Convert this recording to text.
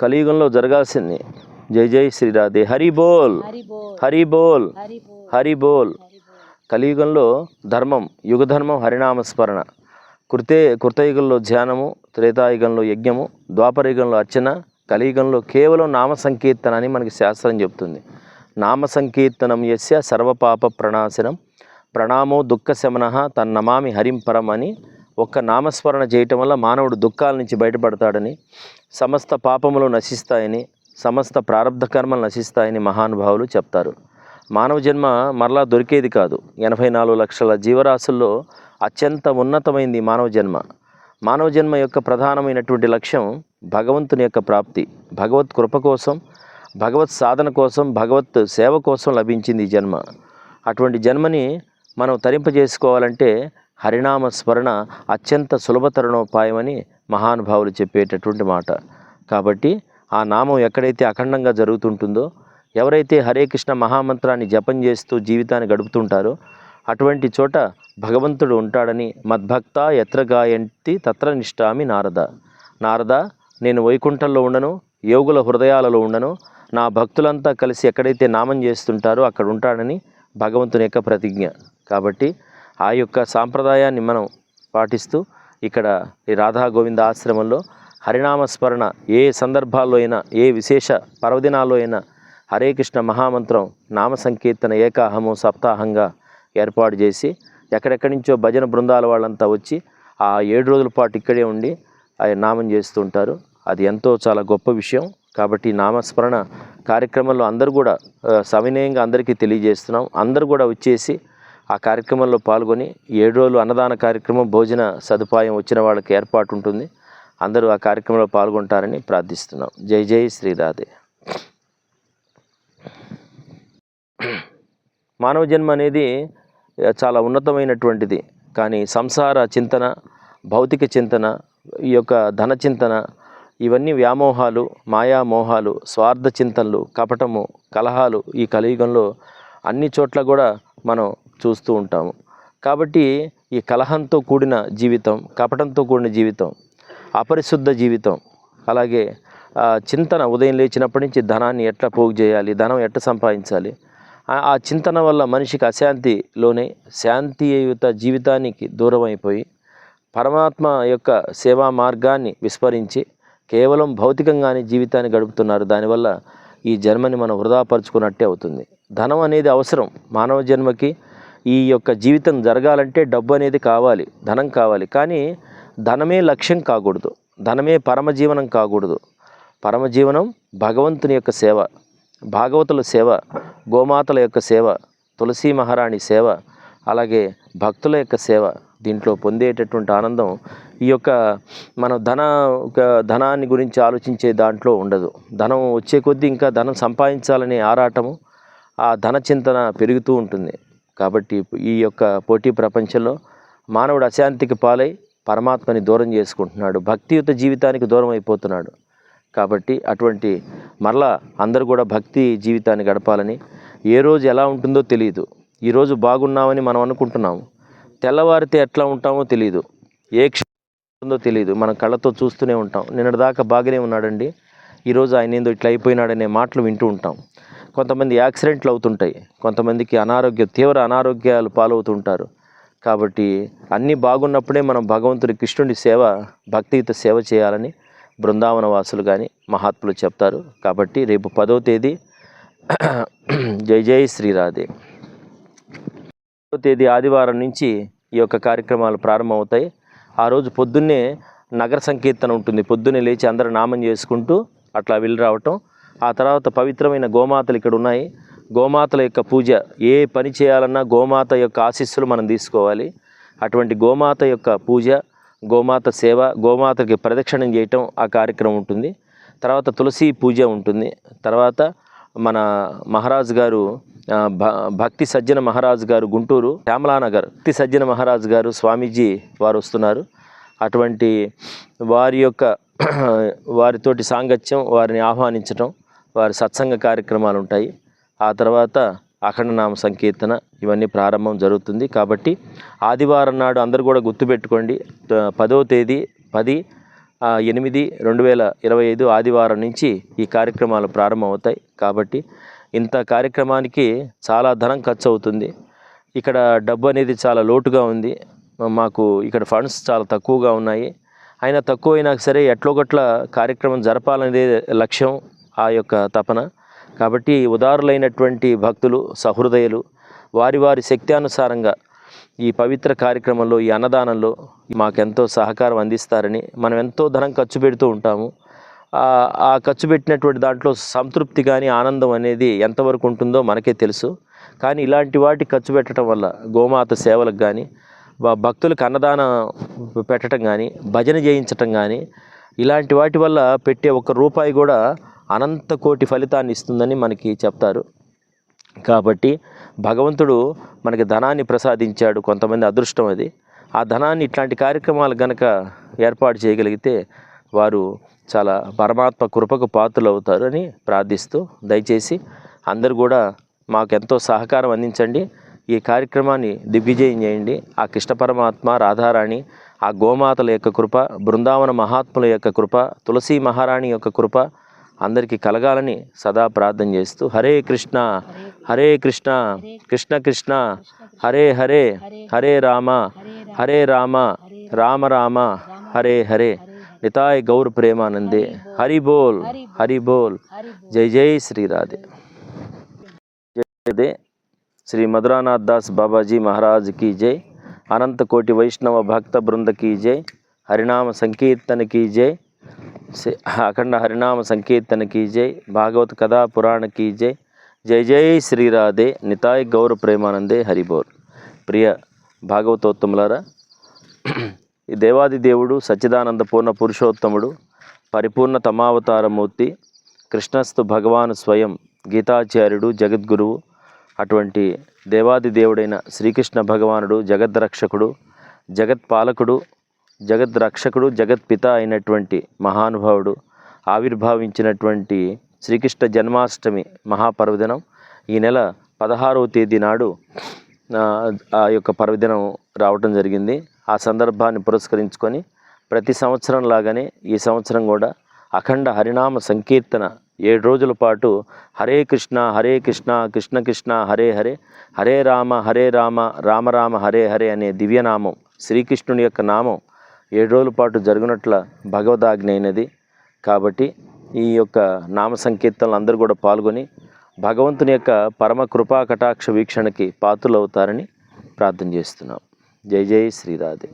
కలియుగంలో జరగాల్సింది. జై జై శ్రీరాధే. హరి బోల్. హరి బోల్. హరి బోల్. కలియుగంలో ధర్మం యుగధర్మం హరినామస్మరణ కృతే కృతయుగంలో ధ్యానము త్రేతాయుగంలో యజ్ఞము ద్వాపరయుగంలో అర్చన కలియుగంలో కేవలం నామ సంకీర్తన అని మనకి శాస్త్రం చెప్తుంది. నామ సంకీర్తనం యస్య సర్వపాప ప్రణాశనం. ప్రణామో దుఃఖ శమన తన్నమామి హరిం పరం అని ఒక్క నామస్మరణ చేయటం వల్ల మానవుడు దుఃఖాల నుంచి బయటపడతాడని సమస్త పాపములు నశిస్తాయని సమస్త ప్రారంధ కర్మలు నశిస్తాయని మహానుభావులు చెప్తారు. మానవ జన్మ మరలా దొరికేది కాదు. ఎనభై నాలుగు లక్షల జీవరాశుల్లో అత్యంత ఉన్నతమైంది మానవ జన్మ. మానవ జన్మ యొక్క ప్రధానమైనటువంటి లక్ష్యం భగవంతుని యొక్క ప్రాప్తి. భగవత్ కృప కోసం భగవత్ సాధన కోసం భగవత్ సేవ కోసం లభించింది జన్మ. అటువంటి జన్మని మనం తరింపజేసుకోవాలంటే హరినామ స్మరణ అత్యంత సులభతరణోపాయమని మహానుభావులు చెప్పేటటువంటి మాట. కాబట్టి ఆ నామం ఎక్కడైతే అఖండంగా జరుగుతుంటుందో ఎవరైతే హరే కృష్ణ మహామంత్రాన్ని జపం చేస్తూ జీవితాన్ని గడుపుతుంటారో అటువంటి చోట భగవంతుడు ఉంటాడని మద్భక్త ఎత్ర గాయంతి తత్ర నిష్ఠామి నారద. నారద నేను వైకుంఠంలో ఉండను యోగుల హృదయాలలో ఉండను నా భక్తులంతా కలిసి ఎక్కడైతే నామం చేస్తుంటారో అక్కడ ఉంటాడని భగవంతుని యొక్క ప్రతిజ్ఞ. కాబట్టి ఆ యొక్క సాంప్రదాయాన్ని మనం పాటిస్తూ ఇక్కడ ఈ రాధా గోవింద ఆశ్రమంలో హరినామస్మరణ ఏ సందర్భాల్లో అయినా ఏ విశేష పర్వదినాల్లో అయినా హరే కృష్ణ మహామంత్రం నామ సంకీర్తన ఏకాహము సప్తాహంగా ఏర్పాటు చేసి ఎక్కడెక్కడి నుంచో భజన బృందాల వాళ్ళంతా వచ్చి ఆ ఏడు రోజుల పాటు ఇక్కడే ఉండి ఆయన నామం చేస్తుంటారు అది ఎంతో చాలా గొప్ప విషయం. కాబట్టి నామస్మరణ కార్యక్రమంలో అందరూ కూడా సవినయంగా అందరికీ తెలియజేస్తున్నాం. అందరూ కూడా వచ్చేసి ఆ కార్యక్రమంలో పాల్గొని ఏడు రోజులు అన్నదాన కార్యక్రమం భోజన సదుపాయం వచ్చిన వాళ్ళకి ఏర్పాటు ఉంటుంది. అందరూ ఆ కార్యక్రమంలో పాల్గొంటారని ప్రార్థిస్తున్నాం. జై జై శ్రీరాధే మానవ జన్మ అనేది చాలా ఉన్నతమైనటువంటిది. కానీ సంసార చింతన భౌతిక చింతన ఈ యొక్క ధన చింతన ఇవన్నీ వ్యామోహాలు మాయామోహాలు స్వార్థ చింతనలు కపటము కలహాలు ఈ కలియుగంలో అన్ని చోట్ల కూడా మనం చూస్తూ ఉంటాము. కాబట్టి ఈ కలహంతో కూడిన జీవితం కపటంతో కూడిన జీవితం అపరిశుద్ధ జీవితం అలాగే చింతన ఉదయం లేచినప్పటి నుంచి ధనాన్ని ఎట్లా పోగు చేయాలి ధనం ఎట్లా సంపాదించాలి ఆ- ఆ చింతన వల్ల మనిషికి అశాంతిలోనే శాంతియుత జీవితానికి దూరం అయిపోయి పరమాత్మ యొక్క సేవా మార్గాన్ని విస్మరించి కేవలం భౌతికంగానే జీవితాన్ని గడుపుతున్నారు. దానివల్ల ఈ జన్మని మనం వృధాపరుచుకున్నట్టే అవుతుంది. ధనం అనేది అవసరం. మానవ జన్మకి ఈ యొక్క జీవితం జరగాలంటే డబ్బు అనేది కావాలి ధనం కావాలి. కానీ ధనమే లక్ష్యం కాకూడదు. ధనమే పరమజీవనం కాకూడదు. పరమజీవనం భగవంతుని యొక్క సేవ భాగవతుల సేవ గోమాతల యొక్క సేవ తులసీ మహారాణి సేవ అలాగే భక్తుల యొక్క సేవ దీంట్లో పొందేటటువంటి ఆనందం ఈ యొక్క మన ధన ఒక ధనాన్ని గురించి ఆలోచించే దాంట్లో ఉండదు. ధనం వచ్చే కొద్దీ ఇంకా ధనం సంపాదించాలనే ఆరాటము ఆ ధన చింతన పెరుగుతూ ఉంటుంది. కాబట్టి ఈ యొక్క పోటీ ప్రపంచంలో మానవుడు అశాంతికి పాలై పరమాత్మని దూరం చేసుకుంటున్నాడు. భక్తియుత జీవితానికి దూరం అయిపోతున్నాడు. కాబట్టి అటువంటి మరలా అందరూ కూడా భక్తి జీవితాన్ని గడపాలని ఏ రోజు ఎలా ఉంటుందో తెలియదు ఈరోజు బాగున్నామని మనం అనుకుంటున్నాము. తెల్లవారితే ఎట్లా ఉంటామో తెలియదు ఏ క్షణం ఉంటుందో తెలియదు మనం కళ్ళతో చూస్తూనే ఉంటాం. నిన్నటిదాకా బాగానే ఉన్నాడండి. ఈరోజు ఆయన ఏందో ఇట్లా అయిపోయినాడనే మాటలు వింటూ ఉంటాం. కొంతమంది యాక్సిడెంట్లు అవుతుంటాయి. కొంతమందికి అనారోగ్య తీవ్ర అనారోగ్యాలు పాలవుతుంటారు. కాబట్టి అన్నీ బాగున్నప్పుడే మనం భగవంతుడి కృష్ణుడి సేవ భక్తియుత సేవ చేయాలని బృందావన వాసులు కానీ మహాత్ములు చెప్తారు. కాబట్టి రేపు పదో తేదీ జై జై శ్రీరాధే పదో తేదీ ఆదివారం నుంచి ఈ యొక్క కార్యక్రమాలు ప్రారంభమవుతాయి. ఆ రోజు పొద్దున్నే నగర సంకీర్తన ఉంటుంది. పొద్దున్నే లేచి అందరూ నామం చేసుకుంటూ అట్లా వెళ్ళి రావటం. ఆ తర్వాత పవిత్రమైన గోమాతలు ఇక్కడ ఉన్నాయి. గోమాతల యొక్క పూజ ఏ పని చేయాలన్నా గోమాత యొక్క ఆశీస్సులు మనం తీసుకోవాలి. అటువంటి గోమాత యొక్క పూజ గోమాత సేవ గోమాతకి ప్రదక్షిణం చేయటం ఆ కార్యక్రమం ఉంటుంది. తర్వాత తులసి పూజ ఉంటుంది. తర్వాత మన మహారాజు గారు భ భక్తి సజ్జన మహారాజు గారు గుంటూరు శ్యామలానగర్ భక్తి సజ్జన మహారాజు గారు స్వామీజీ వారు వస్తున్నారు. అటువంటి వారి యొక్క వారితోటి సాంగత్యం వారిని ఆహ్వానించటం వారి సత్సంగ కార్యక్రమాలు ఉంటాయి. ఆ తర్వాత అఖండనామ సంకీర్తన ఇవన్నీ ప్రారంభం జరుగుతుంది. కాబట్టి ఆదివారం నాడు అందరూ కూడా గుర్తుపెట్టుకోండి. పదో తేదీ పది ఎనిమిది రెండు వేల ఇరవై ఐదు ఆదివారం నుంచి ఈ కార్యక్రమాలు ప్రారంభమవుతాయి. కాబట్టి ఇంత కార్యక్రమానికి చాలా ధనం ఖర్చు అవుతుంది ఇక్కడ డబ్బు అనేది చాలా లోటుగా ఉంది. మాకు ఇక్కడ ఫండ్స్ చాలా తక్కువగా ఉన్నాయి. అయినా తక్కువ అయినా సరే ఎట్లో గట్ల కార్యక్రమం జరపాలనేది లక్ష్యం. ఆ యొక్క తపన. కాబట్టి ఉదారులైనటువంటి భక్తులు సహృదయులు వారి వారి శక్త్యానుసారంగా ఈ పవిత్ర కార్యక్రమంలో ఈ అన్నదానంలో మాకెంతో సహకారం అందిస్తారని మనం ఎంతో ధనం ఖర్చు పెడుతూ ఉంటాము. ఆ- ఖర్చు పెట్టినటువంటి దాంట్లో సంతృప్తి కానీ ఆనందం అనేది ఎంతవరకు ఉంటుందో మనకే తెలుసు. కానీ ఇలాంటి వాటి ఖర్చు పెట్టడం వల్ల గోమాత సేవలకు కానీ భక్తులకు అన్నదానం పెట్టడం కానీ భజన చేయించటం కానీ ఇలాంటి వాటి వల్ల పెట్టే ఒక్క రూపాయి కూడా అనంత కోటి ఫలితాన్ని ఇస్తుందని మనకి చెప్తారు. కాబట్టి భగవంతుడు మనకి ధనాన్ని ప్రసాదించాడు కొంతమంది అదృష్టం అది. ఆ ధనాన్ని ఇట్లాంటి కార్యక్రమాలు గనక ఏర్పాటు చేయగలిగితే వారు చాలా పరమాత్మ కృపకు పాత్రలు అవుతారు అని ప్రార్థిస్తూ దయచేసి అందరూ కూడా మాకు ఎంతో సహకారం అందించండి. ఈ కార్యక్రమాన్ని దిగ్విజయం చేయండి. ఆ కృష్ణ పరమాత్మ రాధారాణి ఆ గోమాతల యొక్క కృప బృందావన మహాత్ముల యొక్క కృప తులసి మహారాణి యొక్క కృప అందరికీ కలగాలని సదా ప్రార్థన చేస్తూ హరే కృష్ణ హరే కృష్ణ కృష్ణ కృష్ణ హరే హరే హరే రామ హరే రామ రామ రామ హరే హరే. నితాయ్ గౌర్ ప్రేమానందే. హరి బోల్ హరి బోల్. జై జై శ్రీరాధే జయదే శ్రీ మధురానాథ్ దాస్ బాబాజీ మహారాజ్ కీ జై. అనంత కోటి వైష్ణవ భక్త బృంద కీ జై. హరినామ సంకీర్తన కీ జై. से- अखंड हरिनाम संकीर्तन की जय भागवत कथा पुराण की जय జై జై శ్రీరాధే నితాయ్ గౌర ప్రేమానందే హరిబోల్ ప్రియ భాగవతోత్తములారా ఈ దేవాది దేవుడు సచ్చిదానంద పూర్ణ పురుషోత్తముడు పరిపూర్ణ తమావతారమూర్తి కృష్ణస్తు భగవాను స్వయం గీతాచార్యుడు జగద్గురువు అటువంటి దేవాది దేవుడైన శ్రీకృష్ణ భగవానుడు జగద్రక్షకుడు జగత్పాలకుడు జగద్రక్షకుడు జగత్పిత అయినటువంటి మహానుభావుడు ఆవిర్భావించినటువంటి శ్రీకృష్ణ జన్మాష్టమి మహాపర్వదినం ఈ నెల పదహారవ తేదీ నాడు ఆ, ఆ యొక్క పర్వదినం రావటం జరిగింది. ఆ సందర్భాన్ని పురస్కరించుకొని ప్రతి సంవత్సరం లాగానే ఈ సంవత్సరం కూడా అఖండ హరినామ సంకీర్తన ఏడు రోజుల పాటు హరే కృష్ణ హరే కృష్ణ కృష్ణ కృష్ణ హరే హరే హరే రామ హరే రామ రామ రామ హరే హరే అనే దివ్యనామం శ్రీకృష్ణుని యొక్క నామం ఏడు రోజుల పాటు జరుగునట్ల భగవదాజ్ఞ అయినది. కాబట్టి ఈ యొక్క నామ సంకీర్తనలు అందరూ కూడా పాల్గొని భగవంతుని యొక్క పరమ కృపా కటాక్ష వీక్షణకి పాత్రలు అవుతారని ప్రార్థన చేస్తున్నాం. జై జై శ్రీరాధే